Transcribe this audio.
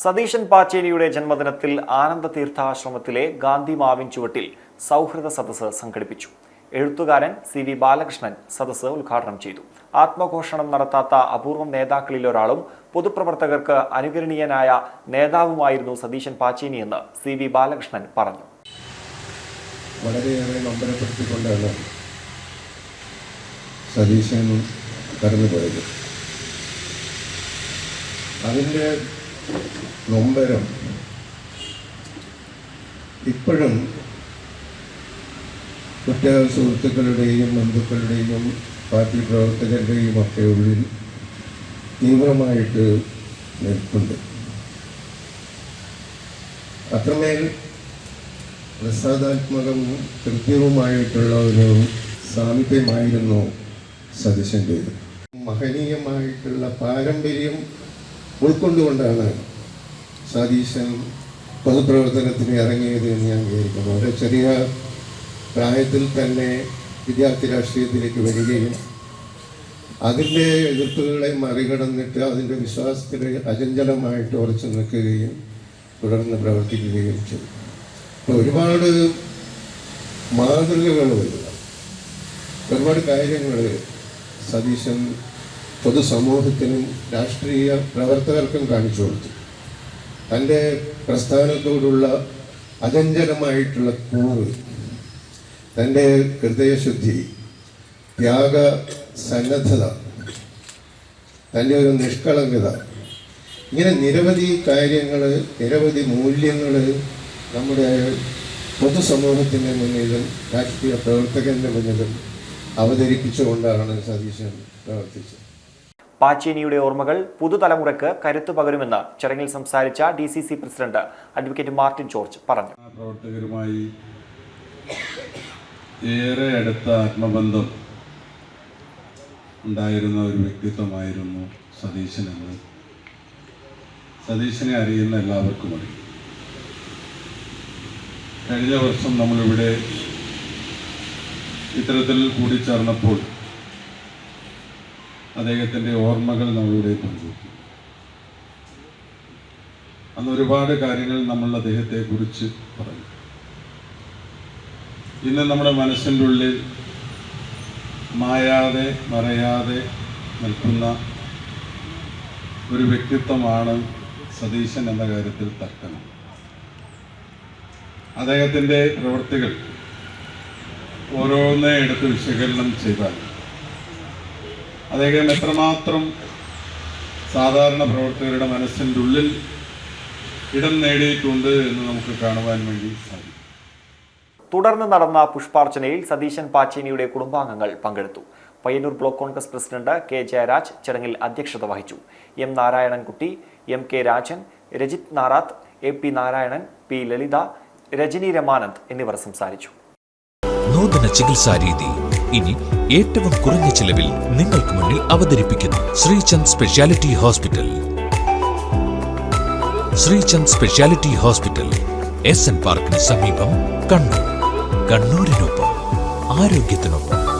സതീശൻ പാച്ചേനിയുടെ ജന്മദിനത്തിൽ ആനന്ദ തീർത്ഥാശ്രമത്തിലെ ഗാന്ധി മാവിൻ ചുവട്ടിൽ സൗഹൃദ സദസ്സ് സംഘടിപ്പിച്ചു. എഴുത്തുകാരൻ സി വി ബാലകൃഷ്ണൻ സദസ്സ് ഉദ്ഘാടനം ചെയ്തു. ആത്മഘോഷണം നടത്താത്ത അപൂർവം നേതാക്കളിൽ ഒരാളും പൊതുപ്രവർത്തകർക്ക് അനുകരണീയനായ നേതാവുമായിരുന്നു സതീശൻ പാച്ചേനി എന്ന് സി വി ബാലകൃഷ്ണൻ പറഞ്ഞു. വളരെയേറെ നമ്പരപ്പെടുത്തിക്കൊണ്ടാണ് സതീശൻ കടന്നുപോയത്. അതിന്റെ നൊമ്പരം. ഇപ്പോഴും കുറ്റ സുഹൃത്തുക്കളുടെയും ബന്ധുക്കളുടെയും പാർട്ടി പ്രവർത്തകരുടെയും ഒക്കെ ഉള്ളിൽ തീവ്രമായിട്ട് നിൽപ്പുണ്ട്. അത്രമേൽ പ്രസാദാത്മകവും കൃത്യവുമായിട്ടുള്ള ഒരു സാമീപ്യമായിരുന്നു സതീശന്റേത് മഹനീയമായിട്ടുള്ള പാരമ്പര്യം ഉൾക്കൊണ്ടുകൊണ്ടാണ് സതീശൻ പൊതുപ്രവർത്തനത്തിന് ഇറങ്ങിയത് എന്ന് ഞാൻ വിചാരിക്കുന്നു. ഒരു ചെറിയ പ്രായത്തിൽ തന്നെ വിദ്യാർത്ഥി രാഷ്ട്രീയത്തിലേക്ക് വരികയും അതിന്റെ എതിർപ്പുകളെ മറികടന്നിട്ട് അതിന്റെ വിശ്വാസത്തിൽ അചഞ്ചലമായിട്ട് ഉറച്ചു നിൽക്കുകയും തുടർന്ന് പ്രവർത്തിക്കുകയും ചെയ്തു. അപ്പോൾ ഒരുപാട് മാതൃകകൾ വരിക ഒരുപാട് കാര്യങ്ങൾ സതീശൻ പൊതുസമൂഹത്തിനും രാഷ്ട്രീയ പ്രവർത്തകർക്കും കാണിച്ചു കൊടുത്തു. തന്റെ പ്രസ്ഥാനത്തോടുള്ള അചഞ്ചലമായിട്ടുള്ള കൂറ് തന്റെ ഹൃദയശുദ്ധി ത്യാഗ സന്നദ്ധത തന്റെ ഒരു നിഷ്കളങ്കത ഇങ്ങനെ നിരവധി കാര്യങ്ങൾ നിരവധി മൂല്യങ്ങൾ നമ്മുടെ പൊതുസമൂഹത്തിന്റെ മുന്നിലും രാഷ്ട്രീയ പ്രവർത്തകന്റെ മുന്നിലും അവതരിപ്പിച്ചുകൊണ്ടാണ് സതീശൻ പ്രവർത്തിച്ചത്. പാച്ചേനിയുടെ ഓർമ്മകൾ പുതുതലമുറയ്ക്ക് കരുത്തു പകരുമെന്ന് ചടങ്ങിൽ സംസാരിച്ച D C C president advocate Martin George പറഞ്ഞു. പ്രവർത്തകരുമായി ഏറെ അടുത്ത ആത്മബന്ധം ഉണ്ടായിരുന്ന ഒരു വ്യക്തിത്വമായിരുന്നു സതീശൻ എന്ന്. സതീശനെ അറിയുന്ന എല്ലാവർക്കും അറിയും. കഴിഞ്ഞ വർഷം നമ്മളിവിടെ ഇത്തരത്തിൽ കൂടിച്ചേർന്നപ്പോൾ അദ്ദേഹത്തിന്റെ ഓർമ്മകൾ നമ്മളിവിടെ പങ്കുവെക്കും. അന്ന് ഒരുപാട് കാര്യങ്ങൾ നമ്മൾ അദ്ദേഹത്തെ കുറിച്ച് പറഞ്ഞു. ഇന്ന് നമ്മുടെ മനസ്സിന്റെ ഉള്ളിൽ മായാതെ മറയാതെ നിൽക്കുന്ന ഒരു വ്യക്തിത്വമാണ് സതീശൻ എന്ന കാര്യത്തിൽ തർക്കണം അദ്ദേഹത്തിന്റെ പ്രവൃത്തികൾ ഓരോന്നേ എടുത്ത് വിശകലനം ചെയ്താൽ അദ്ദേഹം എത്രമാത്രം സാധാരണ പ്രവർത്തകരുടെ മനസ്സിന്റെ ഉള്ളിൽ ഇടം നേടിയിട്ടുണ്ട് എന്ന് നമുക്ക് കാണുവാൻ വേണ്ടി സാധിക്കും. തുടർന്ന് നടന്ന പുഷ്പാർച്ചനയിൽ സതീശൻ പാച്ചേനിയുടെ കുടുംബാംഗങ്ങൾ പങ്കെടുത്തു. Payyanur block Congress president K Jayaraj ചടങ്ങിൽ അധ്യക്ഷത വഹിച്ചു. M Narayanankutty M K Rajan Rajith Narath A P Narayanan P Lalitha Rajani Ramanand എന്നിവർ സംസാരിച്ചു. നൂതന ചികിത്സാ രീതി ഇനി ഏറ്റവും കുറഞ്ഞ ചിലവിൽ നിങ്ങൾക്ക് മുന്നിൽ അവതരിപ്പിക്കുന്നു Sreechand speciality hospital. Sreechand speciality hospital S N പാർക്കിന് സമീപം കണ്ണൂർ. കണ്ണൂരിനൊപ്പം ആരോഗ്യത്തിനൊപ്പം.